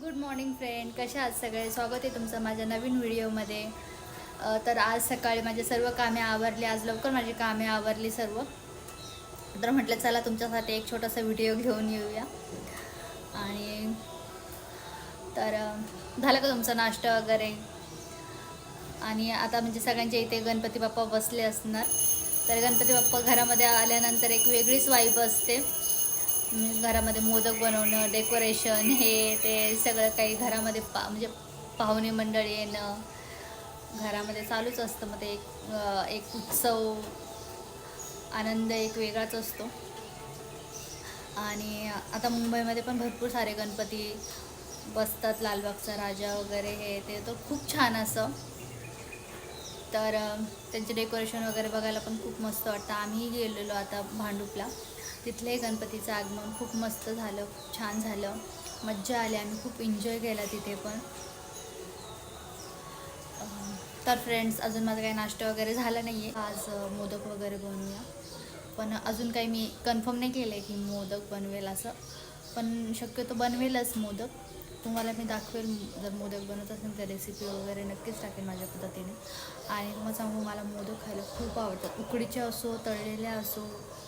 Good morning friend कशा आहात सगळे? स्वागत आहे तुमचं माझ्या नवीन व्हिडिओमध्ये. तर आज सकाळी माझे सर्व कामे आवरली. आज लवकर माझी कामे आवरली सर्व. तर म्हटलं चला तुमच्यासाठी एक छोटासा व्हिडिओ घेऊन येऊया. आणि तर झालं का तुमचा नाश्ता वगैरे? आणि आता म्हणजे सगळ्यांच्या इथे गणपती बाप्पा बसले असणार. तर गणपती बाप्पा घरामध्ये आल्यानंतर एक वेगळीच वाईब असते. म्हणजे घरामध्ये मोदक बनवणं डेकोरेशन हे ते सगळं काही घरामध्ये पा म्हणजे पाहुणे मंडळी येणं घरामध्ये चालूच असतं. मग ते एक एक उत्सव आनंद एक वेगळाच असतो. आणि आता मुंबईमध्ये पण भरपूर सारे गणपती बसतात. लालबागचा राजा वगैरे हे ते तर खूप छान असं. तर त्यांचे डेकोरेशन वगैरे बघायला पण खूप मस्त वाटतं. आम्ही गेलेलो आता भांडूपला. तिथलंही गणपतीचं आगमन खूप मस्त झालं खूप छान झालं. मज्जा आली आम्ही खूप एन्जॉय केला तिथे पण. तर फ्रेंड्स अजून माझा काही नाश्ता वगैरे झाला नाही आहे आज मोदक वगैरे बनवूया. पण अजून काही मी कन्फर्म नाही केलं आहे की मोदक बनवेल असं. पण शक्यतो बनवेलच मोदक. तुम्हाला मी दाखवेल जर मोदक बनवत असेल तर रेसिपी वगैरे नक्कीच टाकेल माझ्या पद्धतीने. आणि तुम्हाला सांगू मला मोदक खायला खूप आवडतात. उकडीचे असो तळलेले असो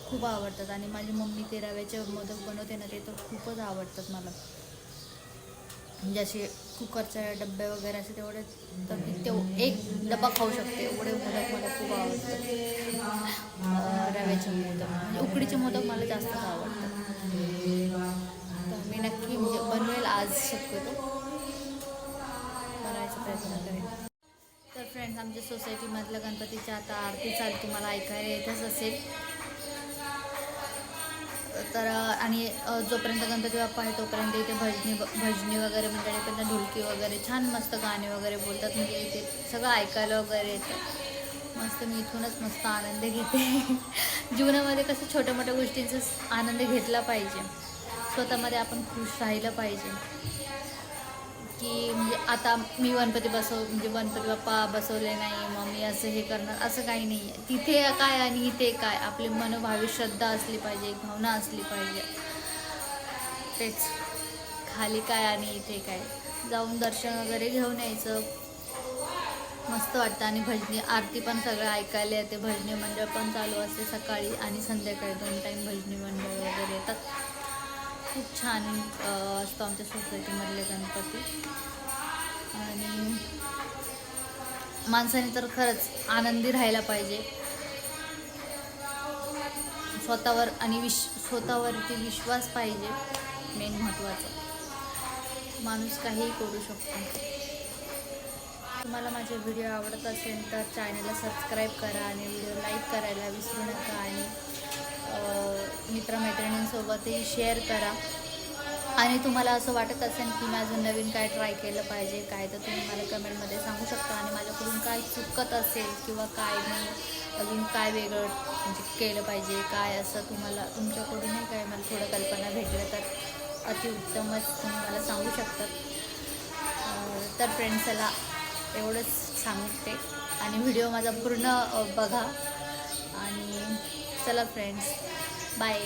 खूप आवडतात आणि माझी मम्मी ते रव्याचे मोदक बनवते ना ते तर खूपच आवडतात मला. म्हणजे असे कुकरच्या डब्बे वगैरे असे तेवढे तर मी एक डबा खाऊ शकते. एवढे मोदक मला खूप आवडतात. रव्याचे मोदक म्हणजे उकडीचे मोदक मला जास्त आवडतात. तर मी नक्की म्हणजे बनवेल आज शक्यतो. बनवायचा प्रयत्न करेन. तर फ्रेंड्स आमच्या सोसायटीमधलं गणपतीच्या आता आरती चालू तुम्हाला ऐकायला येतच असेल. तर आणि जोपर्यंत गणपती बाप्पा आहे तोपर्यंत इथे भजनी भजनी वगैरे म्हणजे मंडळी त्यांना ढोलकी वगैरे छान मस्त गाणे वगैरे बोलतात. म्हणजे इथे सगळं ऐकायला वगैरे येतं. मस्त मी इथूनच मस्त आनंद घेते. जीवनामध्ये कसं छोट्या मोठ्या गोष्टींचा आनंद घेतला पाहिजे. स्वतःमध्ये आपण खुश राहिलं पाहिजे. की म्हणजे आता मी गणपती बसव म्हणजे गणपती बाप्पा बसवले नाही मग मी असं हे करणार असं काही नाही. आहे तिथे काय आणि इथे काय? आपली मनोभावी श्रद्धा असली पाहिजे एक भावना असली पाहिजे. तेच. खाली काय आणि इथे काय? जाऊन दर्शन वगैरे घेऊन यायचं. मस्त वाटतं. आणि भजनी आरती पण सगळं ऐकायला येते. भजनी मंडळ पण चालू असते सकाळी आणि संध्याकाळी दोन टाईम भजनी मंडळ वगैरे येतात. खूप छान असतो आमच्या सोसायटीमधले गणपती. आणि माणसाने तर खरंच आनंदी राहायला पाहिजे. स्वतःवर आणि विश स्वतःवरती विश्वास पाहिजे. मेन महत्त्वाचं. माणूस काहीही करू शकतो. तुम्हाला माझे व्हिडिओ आवडत असेल तर चॅनलला सबस्क्राईब करा आणि व्हिडिओ लाईक करायला विसरू नका. मित्रमैत्रिणींसोबतही शेअर करा. आणि तुम्हाला असं वाटत असेल की मी अजून नवीन काय ट्राय केलं पाहिजे काय तर तुम्ही मला कमेंटमध्ये सांगू शकता. आणि माझ्याकडून काय चुकत असेल किंवा काय मी अजून काय वेगळं म्हणजे केलं पाहिजे काय असं तुम्हाला तुमच्याकडूनही काय मला थोडं कल्पना भेटलं तर अतिउत्तमच तुम्ही मला सांगू शकतात. तर फ्रेंड्सला एवढंच सांगते. आणि व्हिडिओ माझा पूर्ण बघा. आणि चला फ्रेंड्स बाय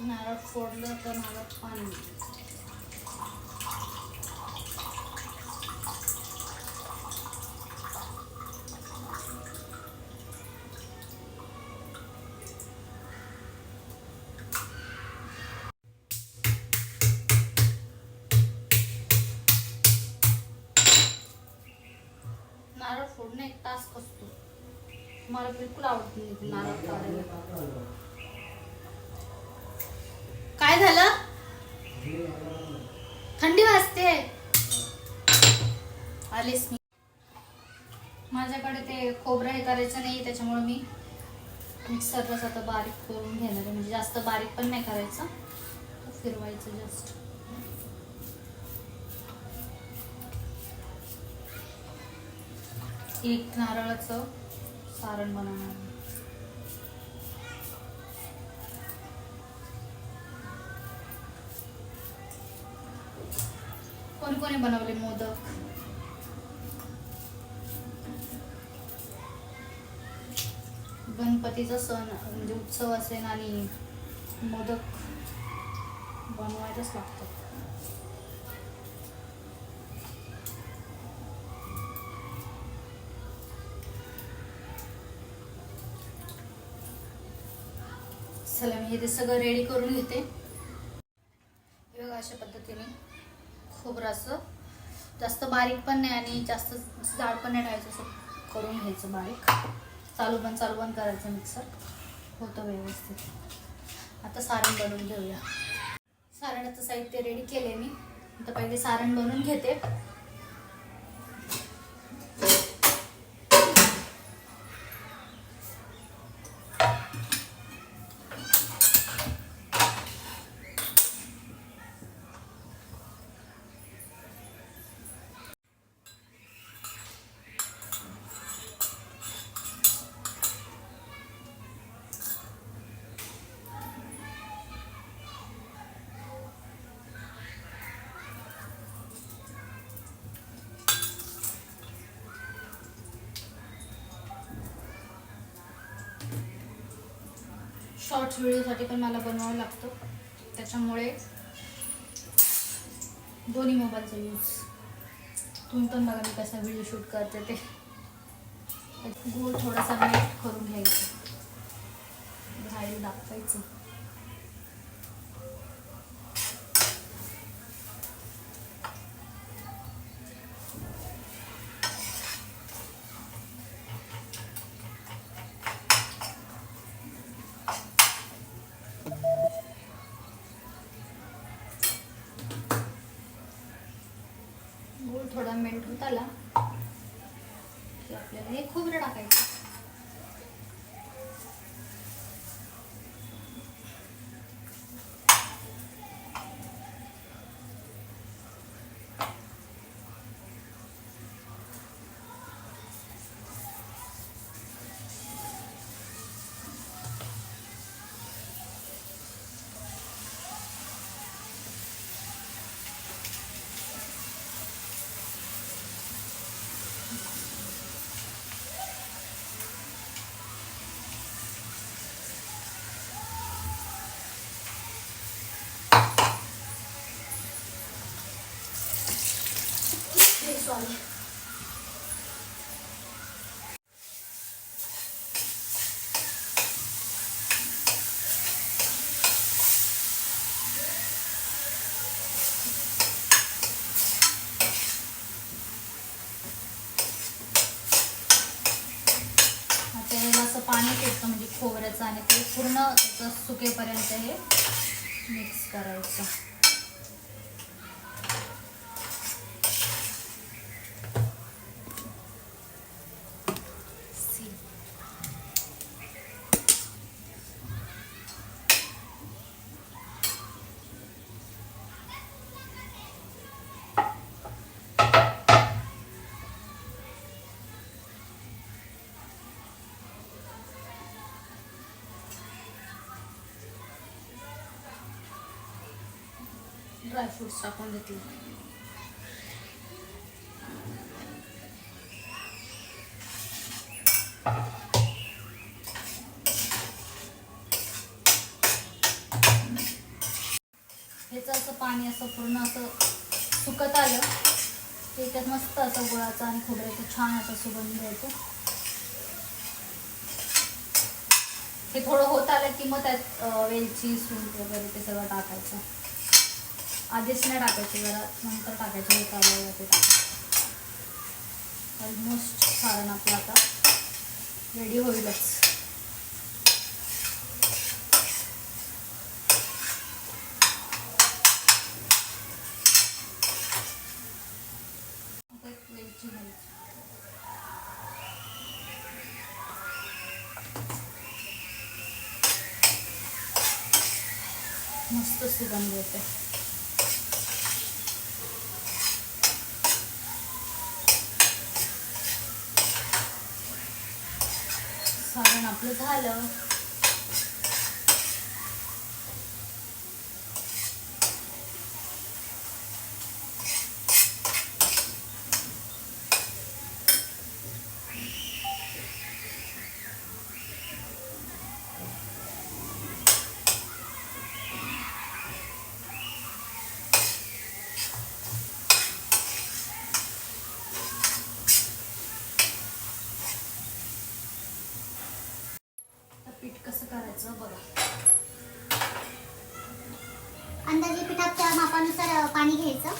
नारळ फोडलं तर नारळ पाणी नारळ एक तास असतो मला बिलकुल आवडत नाही नारळ काय झालं? थंडी वाजते. आलेच मी. माझ्याकडे ते खोबरं हे करायचं नाही त्याच्यामुळे मी मिक्सरलाच आता बारीक करून घेणार आहे. म्हणजे जास्त बारीक पण नाही करायचं. फिरवायचं जस्ट एक नारळाचं सारण बनवणार कोणी कोणी बनवले मोदक? गणपतीचा सण म्हणजे उत्सव असेल आणि मोदक बनवायलाच लागतात चला मी हे सगळं रेडी करून घेते. हे बघा अशा पद्धतीने खोबरं असं जास्त बारीक पण नाही आणि जास्त जाड पण नाही ठेवायचं असं करून घ्यायचं बारीक. चालू पण चालू पण करायचं मिक्सर होतं व्यवस्थित. आता सारण बनवून घेऊया. सारणाचं साहित्य रेडी केले मी. आता पहिले सारण बनवून घेते. शॉर्ट्स व्हिडिओसाठी पण मला बनवावं लागतं. त्याच्यामुळे दोन्ही मोबाईलचा यूज तुम्ही पण बघा मी कसा व्हिडिओ शूट करते ते. गोल थोडासा मेट करून घ्यायचं. बाहेर दाखवायचं. मेल्ट होत आला की आपल्याला हे खोबरं टाकायचं. सॉरी आता याला असं पाणी फेकतं म्हणजे खोबऱ्याचं आणि ते पूर्ण त्याचं सुकेपर्यंत हे मिक्स करायचं. ड्रायफ्रुट्स टाकून घेतले. ह्याचं असं पाणी असं पूर्ण असं सुकत आलं. त्याच्यात मस्त असं गुळाचा आणि खोबऱ्याचा छान असा सुगंध येतो. हे थोडं होत आलं की मग त्यात वेलची सूट वगैरे ते सगळं टाकायचं. आधीच नाही टाकायचे जरा नंतर टाकायचे हे काढायला ते टाकायचं ऑलमोस्ट सारण आपलं आता रेडी होईलच. एक मस्त सुगंध येते आपलं झालं कसं करायचं बघा अंदाजे पिठाच्या मापानुसार पाणी घ्यायचं.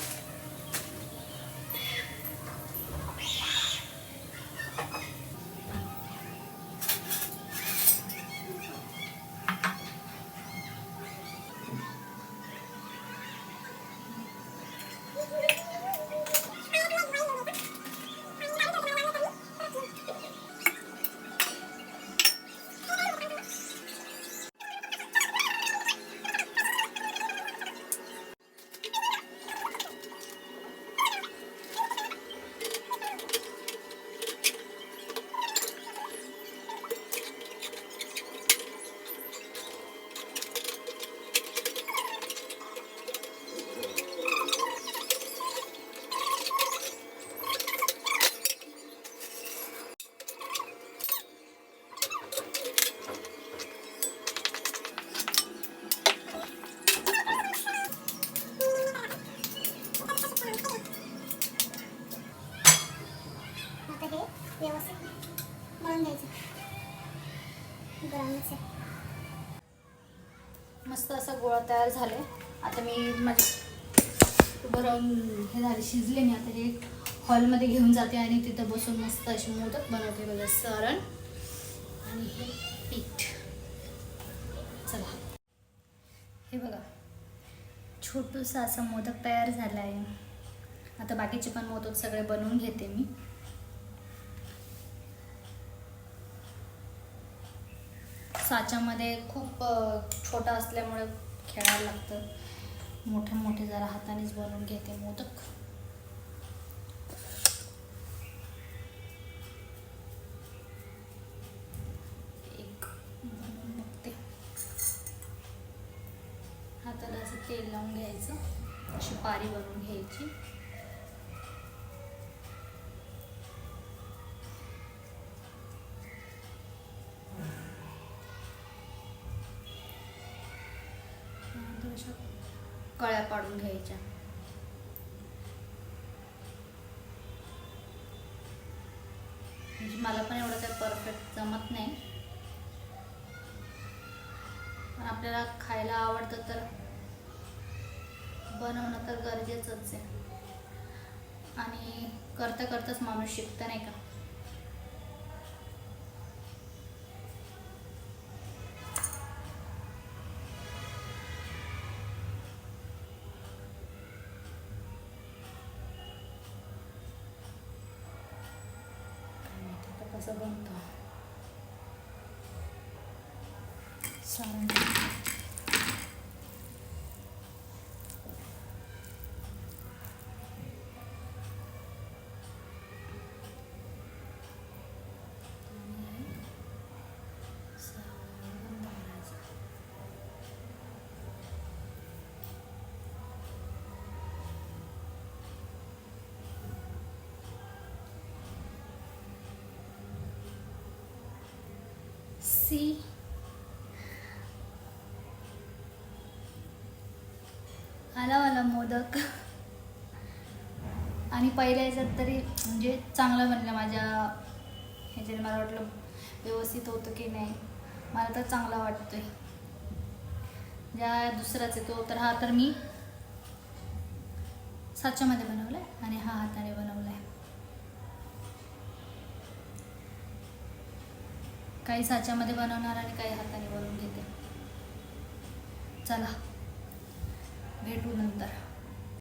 तयार झाले. आता मी माझे बरं हे झाले शिजले. मी आता हे हॉलमध्ये घेऊन जाते आणि तिथं बसून मस्त अशी मोदक बनवते बघा सरण आणि हे पीठ. चला. हे बघा छोटूसा असा मोदक तयार झाला आहे. आता बाकीचे पण मोदक सगळे बनवून घेते मी. साच्यामध्ये खूप छोटा असल्यामुळे खेळायला लागतं. मोठे मोठे जरा हातानेच बनवून घेते मोदक. एक बनवून बघते. हाताला असं तेल लावून घ्यायचं. अशी पारी बनवून घ्यायची. कळ्या पाडून घ्यायच्या. म्हणजे मला पण एवढं काही परफेक्ट जमत नाही. पण आपल्याला खायला आवडतं तर बनवणं तर गरजेचंच आहे. आणि करता करताच माणूस शिकतं नाही का? माहिती आता कसं see. आला मला मोदक आणि पहिल्या ह्याच्यात तरी म्हणजे चांगलं बनलं माझ्या ह्याच्याने मला वाटलं व्यवस्थित होतं की नाही. मला तर चांगला वाटतोय. ज्या दुसराच येतो तर हा तर मी साच्यामध्ये बनवलाय आणि हा हाताने बनवलाय. काही साच्यामध्ये बनवणार आणि काही हाताने बनवून घेते. चला भेटू नंतर.